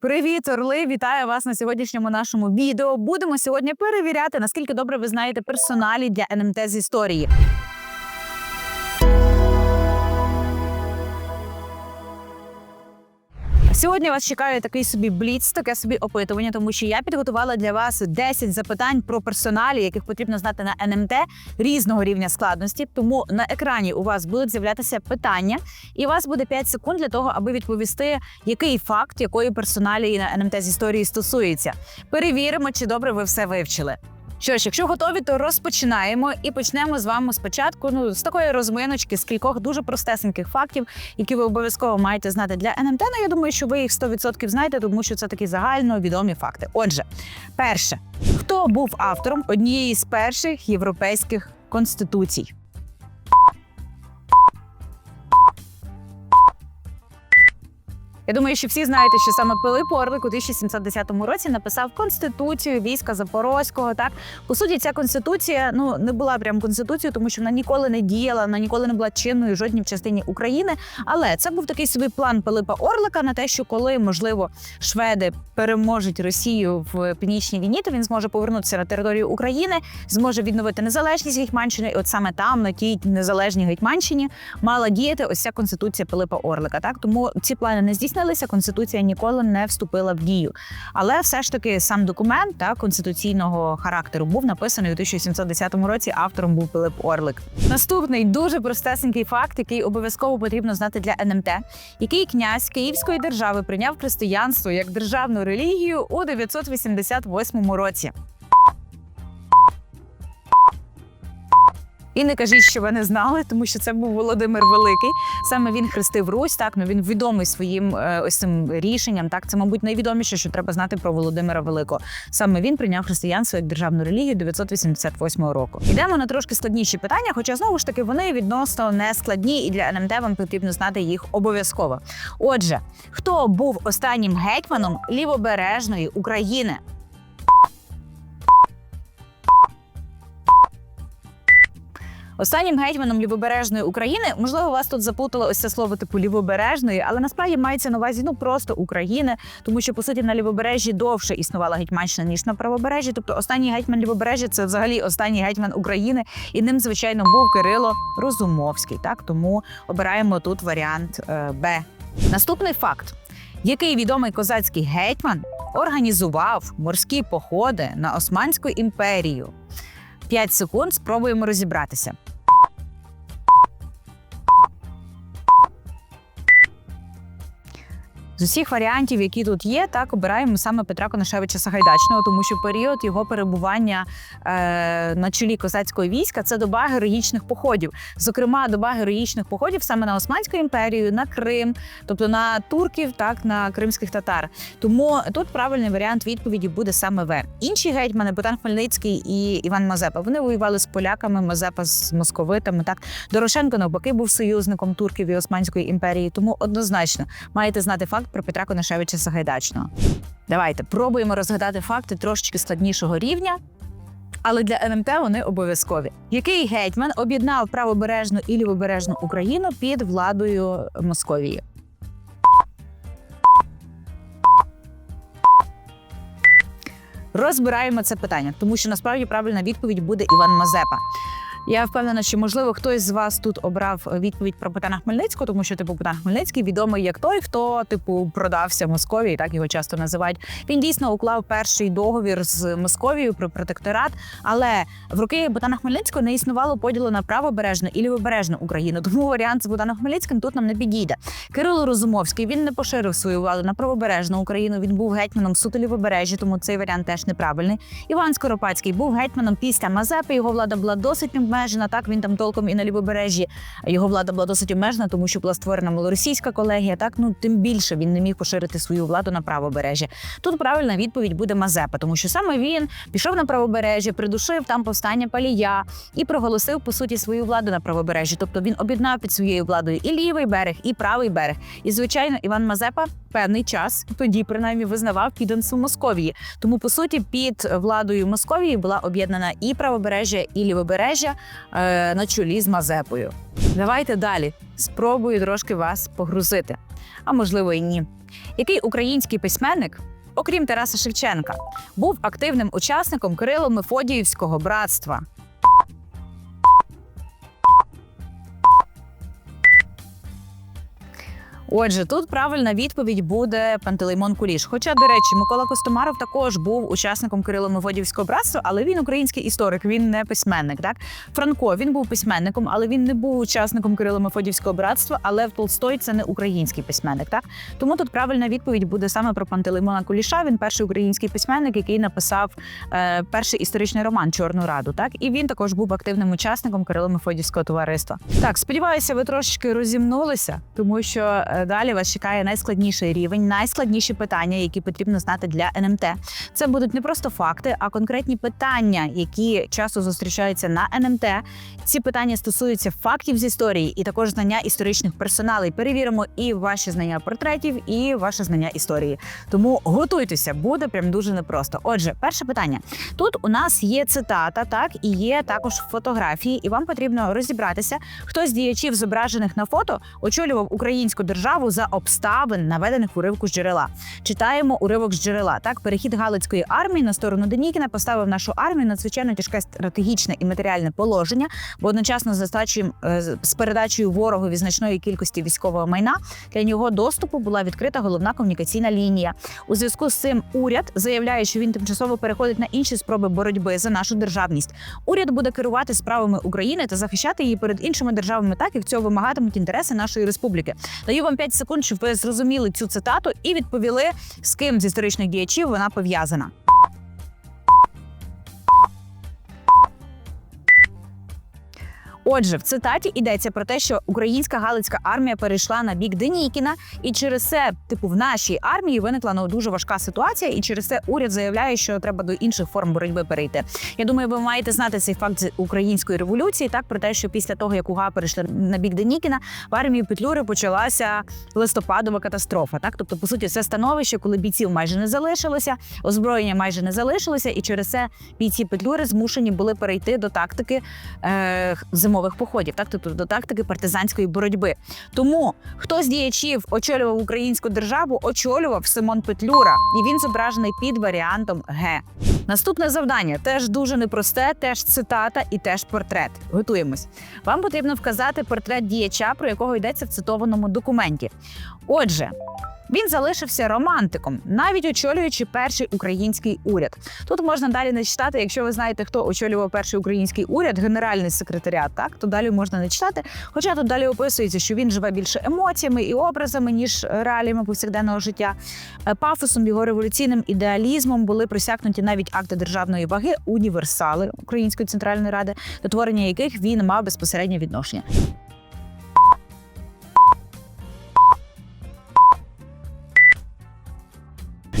Привіт, орли! Вітаю вас на сьогоднішньому нашому відео. Будемо сьогодні перевіряти, наскільки добре ви знаєте персоналі для НМТ з історії. Сьогодні вас чекає такий собі бліц, таке собі опитування, тому що я підготувала для вас 10 запитань про персоналі, яких потрібно знати на НМТ різного рівня складності. Тому на екрані у вас будуть з'являтися питання, і у вас буде 5 секунд для того, аби відповісти, який факт якої персоналі на НМТ з історії стосується. Перевіримо, чи добре ви все вивчили. Що ж, якщо готові, то розпочинаємо і почнемо з вами спочатку. Ну з такої розминочки, з кількох дуже простесеньких фактів, які ви обов'язково маєте знати для НМТ. Ну я думаю, що ви їх 100% знаєте, тому що це такі загально відомі факти. Отже, перше, хто був автором однієї з перших європейських конституцій? Я думаю, що всі знаєте, що саме Пилип Орлик у 1710 році написав конституцію війська Запорозького. Так по суті, ця конституція ну не була прям конституцією, тому що вона ніколи не діяла, вона ніколи не була чинною жодній частині України. Але це був такий собі план Пилипа Орлика на те, що коли можливо шведи переможуть Росію в північній війні, то він зможе повернутися на територію України, зможе відновити незалежність Гетьманщини. І от саме там, на тій незалежній Гетьманщині, мала діяти ось ця конституція Пилипа Орлика. Так тому ці плани не здійснилися. Конституція ніколи не вступила в дію. Але все ж таки сам документ так, конституційного характеру був написаний у 1710 році. Автором був Пилип Орлик. Наступний дуже простесенький факт, який обов'язково потрібно знати для НМТ, який князь Київської держави прийняв християнство як державну релігію у 988 році. І не кажіть, що ви не знали, тому що це був Володимир Великий. Саме він хрестив Русь. Так ну він відомий своїм е, ось цим рішенням. Так, це, мабуть, найвідоміше, що треба знати про Володимира Великого. Саме він прийняв християнство як державну релігію 988 року. Йдемо на трошки складніші питання, хоча знову ж таки вони відносно не складні, і для НМТ вам потрібно знати їх обов'язково. Отже, хто був останнім гетьманом лівобережної України? Останнім гетьманом лівобережної України, можливо, вас тут заплутало ось це слово типу лівобережної, але насправді мається на увазі ну просто України, тому що по суті на лівобережжі довше існувала гетьманщина ніж на правобережжі. Тобто останній гетьман лівобережжя це взагалі останній гетьман України, і ним звичайно був Кирило Розумовський. Так тому обираємо тут варіант е, Б. Наступний факт: який відомий козацький гетьман організував морські походи на Османську імперію? 5 секунд спробуємо розібратися. З усіх варіантів, які тут є, так обираємо саме Петра Конашевича Сагайдачного, тому що період його перебування е, на чолі козацького війська це доба героїчних походів. Зокрема, доба героїчних походів саме на Османську імперію, на Крим, тобто на турків, так на кримських татар. Тому тут правильний варіант відповіді буде саме В. Інші гетьмани Богдан Хмельницький і Іван Мазепа. Вони воювали з поляками, Мазепа з московитами. Так Дорошенко навпаки був союзником турків і Османської імперії. Тому однозначно маєте знати факт про Петра Конашевича Сагайдачного. Давайте пробуємо розгадати факти трошечки складнішого рівня. Але для НМТ вони обов'язкові. Який гетьман об'єднав правобережну і лівобережну Україну під владою Московії? Розбираємо це питання, тому що насправді правильна відповідь буде Іван Мазепа. Я впевнена, що можливо хтось з вас тут обрав відповідь про Богдана Хмельницького, тому що типу Богдан Хмельницький відомий як той, хто типу продався Московії, так його часто називають. Він дійсно уклав перший договір з Московією про протекторат. Але в роки Богдана Хмельницького не існувало поділу на правобережну і лівобережну Україну. Тому варіант з Богданом Хмельницьким тут нам не підійде. Кирило Розумовський він не поширив свою владу на правобережну Україну. Він був гетьманом суто лівобережжя, тому цей варіант теж неправильний. Іван Скоропадський був гетьманом після Мазепи. Його влада була досить обмежена. Так він там толком і на лівобережжі його влада була досить обмежена, тому що була створена малоросійська колегія. Так ну тим більше він не міг поширити свою владу на правобережжя. Тут правильна відповідь буде Мазепа, тому що саме він пішов на правобережжя, придушив там повстання палія і проголосив по суті свою владу на правобережжі. Тобто він об'єднав під своєю владою і лівий берег, і правий берег. І звичайно, Іван Мазепа певний час тоді принаймні визнавав підданство Московії. Тому по суті під владою Московії була об'єднана і правобережжя, і лівобережжя на чолі з Мазепою. Давайте далі. Спробую трошки вас погрузити, а можливо і ні. Який український письменник, окрім Тараса Шевченка, був активним учасником Кирило-Мефодіївського братства? Отже, тут правильна відповідь буде Пантелеймон Куліш. Хоча, до речі, Микола Костомаров також був учасником Кирило-Мефодіївського братства, але він український історик, він не письменник. Так Франко він був письменником, але він не був учасником Кирило-Мефодіївського братства. Але в Толстой це не український письменник. Так тому тут правильна відповідь буде саме про Пантелеймона Куліша. Він перший український письменник, який написав е, перший історичний роман Чорну раду. Так і він також був активним учасником Кирило-Мефодіївського товариства. Так, сподіваюся, ви трошечки розімнулися, тому що е, далі вас чекає найскладніший рівень, найскладніші питання, які потрібно знати для НМТ. Це будуть не просто факти, а конкретні питання, які часто зустрічаються на НМТ. Ці питання стосуються фактів з історії і також знання історичних персоналей. Перевіримо і ваші знання портретів, і ваше знання історії. Тому готуйтеся, буде прям дуже непросто. Отже, перше питання. Тут у нас є цитата, так і є також фотографії, і вам потрібно розібратися, хто з діячів, зображених на фото, очолював українську державу за обставин, наведених у уривку з джерела. Читаємо уривок з джерела. Так, перехід Галицької армії на сторону Денікіна поставив нашу армію надзвичайно тяжке стратегічне і матеріальне положення, бо одночасно з е, з передачею ворогові значної кількості військового майна для нього доступу була відкрита головна комунікаційна лінія. У зв'язку з цим уряд заявляє, що він тимчасово переходить на інші спроби боротьби за нашу державність. Уряд буде керувати справами України та захищати її перед іншими державами, так як цього вимагатимуть інтереси нашої республіки. Даю вам 5 секунд, щоб ви зрозуміли цю цитату і відповіли, з ким з історичних діячів вона пов'язана. Отже, в цитаті йдеться про те, що українська галицька армія перейшла на бік Денікіна, і через це, типу, в нашій армії виникла ну, дуже важка ситуація, і через це уряд заявляє, що треба до інших форм боротьби перейти. Я думаю, ви маєте знати цей факт з української революції, так про те, що після того, як УГА перейшли на бік Денікіна, в армії Петлюри почалася листопадова катастрофа. Так, тобто, по суті, це становище, коли бійців майже не залишилося, озброєння майже не залишилося, і через це бійці Петлюри змушені були перейти до тактики е, зимових походів, так тобто до тактики партизанської боротьби. Тому хто з діячів очолював українську державу, очолював Симон Петлюра, і він зображений під варіантом Г. Наступне завдання теж дуже непросте, теж цитата і теж портрет. Готуємось. Вам потрібно вказати портрет діяча, про якого йдеться в цитованому документі. Отже. Він залишився романтиком, навіть очолюючи перший український уряд. Тут можна далі не читати. Якщо ви знаєте, хто очолював перший український уряд, генеральний секретаріат, так то далі можна не читати. Хоча тут далі описується, що він живе більше емоціями і образами, ніж реаліями повсякденного життя. Е, Пафосом його революційним ідеалізмом були присякнуті навіть акти державної ваги, універсали Української центральної ради, до творення яких він мав безпосереднє відношення.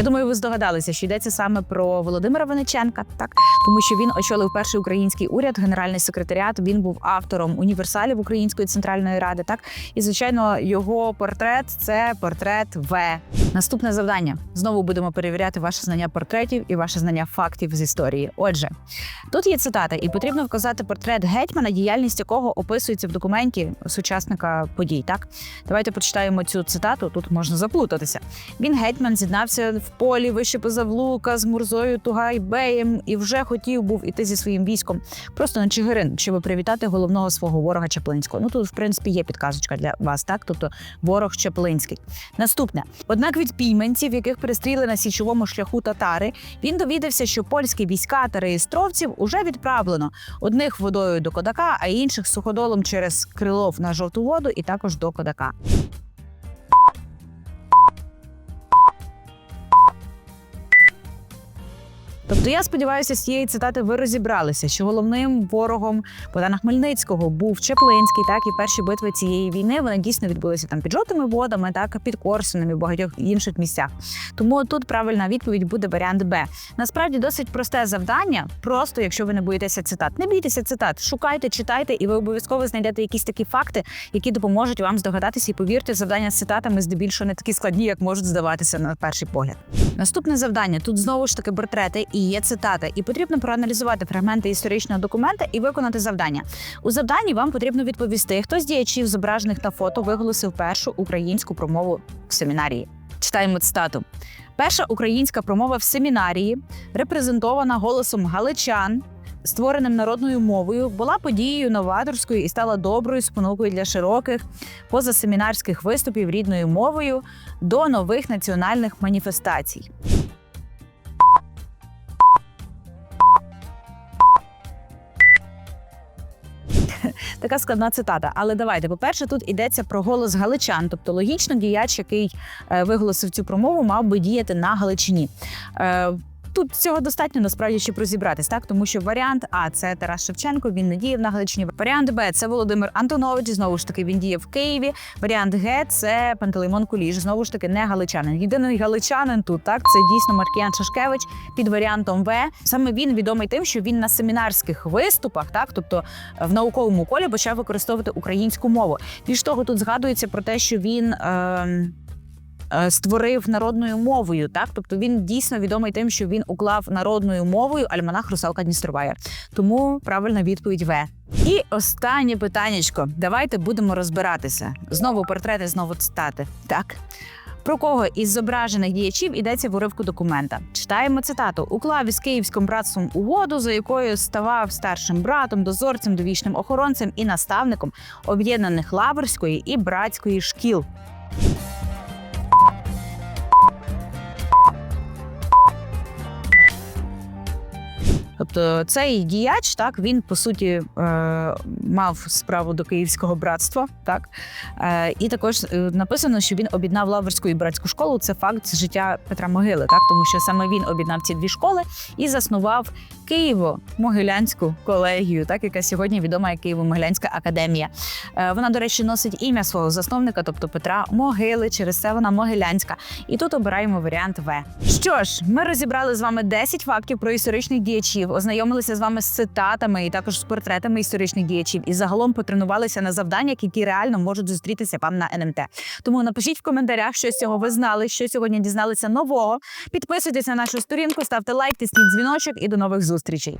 Я думаю, ви здогадалися, що йдеться саме про Володимира Вениченка, так тому що він очолив перший український уряд, генеральний секретаріат. Він був автором універсалів Української центральної ради. Так і звичайно, його портрет це портрет В. Наступне завдання знову будемо перевіряти ваше знання портретів і ваше знання фактів з історії. Отже, тут є цитата, і потрібно вказати портрет гетьмана, діяльність якого описується в документі сучасника подій. Так, давайте почитаємо цю цитату. Тут можна заплутатися. Він гетьман з'єднався в полі вище Позавлука з Мурзою Тугайбеєм і вже хотів був іти зі своїм військом просто на Чигирин, щоб привітати головного свого ворога Чаплинського. Ну тут, в принципі, є підказочка для вас, так тобто ворог Чаплинський. Наступне, однак від пійменців, яких перестріли на січовому шляху татари, він довідався, що польські війська та реєстровців уже відправлено одних водою до Кодака, а інших суходолом через Крилов на жовту воду і також до Кодака. Тобто я сподіваюся, з цієї цитати ви розібралися, що головним ворогом Богдана Хмельницького був Чеплинський, так і перші битви цієї війни вони дійсно відбулися там під жовтими водами, так під Корсуном і в багатьох інших місцях. Тому тут правильна відповідь буде варіант Б. Насправді досить просте завдання. Просто якщо ви не боїтеся цитат, не бійтеся цитат, шукайте, читайте, і ви обов'язково знайдете якісь такі факти, які допоможуть вам здогадатися. І повірте, завдання з цитатами здебільшого не такі складні, як можуть здаватися на перший погляд. Наступне завдання тут знову ж таки портрети і є цитата, і потрібно проаналізувати фрагменти історичного документа і виконати завдання. У завданні вам потрібно відповісти, хто з діячів, зображених на фото, виголосив першу українську промову в семінарії. Читаємо цитату. Перша українська промова в семінарії, репрезентована голосом галичан, створеним народною мовою, була подією новаторською і стала доброю спонукою для широких позасемінарських виступів рідною мовою до нових національних маніфестацій. Така складна цитата. Але давайте, по-перше, тут йдеться про голос галичан, тобто логічно діяч, який е, виголосив цю промову, мав би діяти на Галичині. Е, Тут цього достатньо насправді, щоб розібратись, так тому що варіант А це Тарас Шевченко, він не діяв на Галичині. Варіант Б це Володимир Антонович. Знову ж таки, він діяв в Києві. Варіант Г це Пантелеймон Куліш. Знову ж таки, не галичанин. Єдиний галичанин тут так це дійсно Маркіян Шашкевич під варіантом В. Саме він відомий тим, що він на семінарських виступах, так тобто в науковому колі, почав використовувати українську мову. Більш того, тут згадується про те, що він. Е- е, Створив народною мовою, так тобто він дійсно відомий тим, що він уклав народною мовою альманах Русалка Дністровая. Тому правильна відповідь В. І останнє питаннячко. Давайте будемо розбиратися. Знову портрети, знову цитати. Так. Про кого із зображених діячів йдеться в уривку документа? Читаємо цитату: уклав із київським братством угоду, за якою ставав старшим братом, дозорцем, довічним охоронцем і наставником об'єднаних лаврської і братської шкіл. Тобто цей діяч, так він по суті е, мав справу до київського братства, так е, і також е, написано, що він об'єднав лаврську і братську школу. Це факт з життя Петра Могили, так тому що саме він об'єднав ці дві школи і заснував Києво-Могилянську колегію, так яка сьогодні відома як Києво-Могилянська академія. Вона, до речі, носить ім'я свого засновника, тобто Петра Могили. Через це вона Могилянська. І тут обираємо варіант В. Що ж, ми розібрали з вами 10 фактів про історичних ознайомилися з вами з цитатами і також з портретами історичних діячів, і загалом потренувалися на завданнях, які реально можуть зустрітися вам на НМТ. Тому напишіть в коментарях, що з цього ви знали, що сьогодні дізналися нового. Підписуйтесь на нашу сторінку, ставте лайк, тисніть дзвіночок і до нових зустрічей.